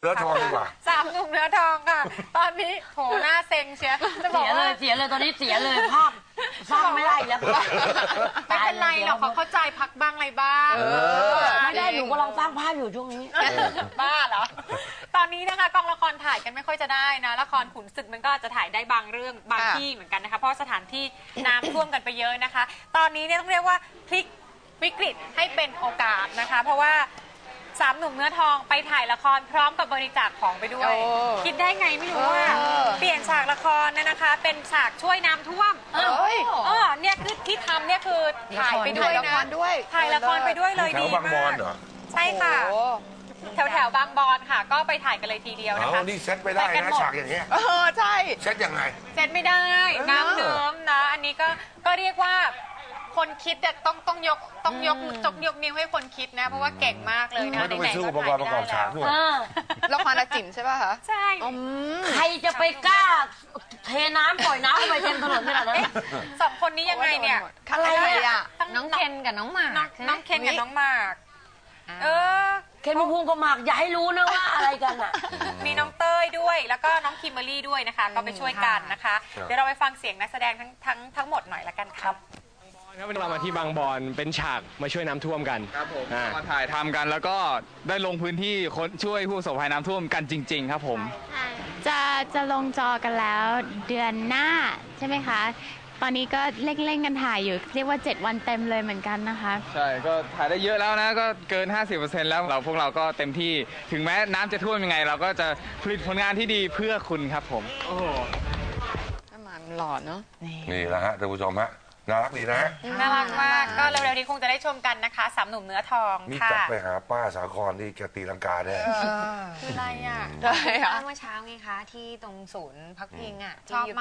เนื้อทองดีกว่า สามหนุ่มเนื้อทองค่ะ ตอนนี้โหหน้าเซ็งเชียจะบอเสีกยเลว่ายเสียเลยตอนนี้เสียเลยภาพสร้างไม่ได้อีกแล้วไม่เป็นไรหรอกเขาเข้าใจพักบ้างอะไรบ้างไม่ได้หนูกำลังสร้างภาพอยู่ช่วงนี้ บ้าเหรอ ตอนนี้นะคะกองละครถ่ายกันไม่ค่อยจะได้นะ ละครขุนศึกมันก็อาจจะถ่ายได้บางเรื่องบางค่ะ ที่เหมือนกันนะคะ เพราะสถานที่น้ำท่วมกันไปเยอะนะคะ ตอนนี้เนี่ยต้องเรียกว่าพลิกวิกฤตให้เป็นโอกาสนะคะ เพราะว่า สามหนุ่มเนื้อทองไปถ่ายละครพร้อมกับบริจาคของไปด้วย โอ้คิดได้ไงไม่รู้ว่าเออ เปลี่ยนฉากละครเนี่ยนะคะ เป็นฉากช่วยน้ำท่วมเอ้ยเออเนี่ยคือที่ทำเนี่ยคือถ่ายไปด้ถ่าวยยละนะครด้วยถ่ายละครไปด้วยเลยแถดีวบางบอมาลกเหรอใช่ค่ะ โอ้ แถวแถวๆบางบอนค่ะ ก็ไปถ่ายกันเลยทีเดียวนะเอาคะนี่เซ็ตไปได้ปกันะหมดฉากอย่างเงี้ยเออ ใช่ เซ็ตยังไง เซ็ตไม่ได้ น้ำเนิ้มนะ อันนี้ก็ก็เรียกว่า คนคิดอะต้องต้องยกต้องยกจกยกนิ้วให้คนคิดนะ เพราะว่าเก่งมากเลยนะไม่ต้องไปหนๆซื้ออุปกรณ์ประกอบฉากด้วย เออละครอาจิ๋มใช่ป่ะคะใช่ อืมใครจะไปกล้าเทน้ำปล่อยน้ำเข้าไปเต็มถนนขนาดนั้น สองคนนี้ยังไงเนี่ย อะไรอะน้องเคนกับน้องหมากน้องใช่ไหมน้องเคนกับน้องหมาก เออ เคนภูมิก็หมากอย่าให้รู้นะว่าอะไรกันอะ มีน้องเต้ยด้วย แล้วก็น้องคิมเบอรรี่ด้วยนะคะ ก็ไปช่วยกันนะคะ ครับ เดี๋ยวเราไปฟังเสียงนักแสดงทั้งทั้งทั้งหมดหน่อยละกันครับ ครับวันนี้เรามาที่บางบอนเป็นฉากมาช่วยน้ำท่วมกันครับผมอ่ามาถ่ายทำกันแล้วก็ได้ลงพื้นที่คนช่วยผู้ประสบภัยน้ำท่วมกันจริง ๆ ครับผม จะจะลงจอกันแล้วเดือนหน้าใช่ไหมคะ ตอนนี้ก็เร่งๆกันถ่ายอยู่ เรียกว่า 7 วันเต็มเลยเหมือนกันนะคะ ใช่ก็ถ่ายได้เยอะแล้วนะก็เกิน 50%แล้วเราพวกเราก็เต็มที่ถึงแม้น้ำจะท่วมยังไง เราก็จะผลิตผลงานที่ดีเพื่อคุณครับผมโอ้โหน้ำมันหล่อเนาะ นี่แหละฮะท่านผู้ชมฮะ น่ารักดีนะ น่ารักมากก็เร็วๆนี้คงจะได้ชมกันนะคะสามหนุ่มเนื้อทองนี่ค่ะกลับไปหาป้าสาครที่แกตีลังกาได้คืออะไรอะใช่ค่ะเมื่อเช้าไงคะ ที่ตรงศูนย์พักพิงอะชอบที่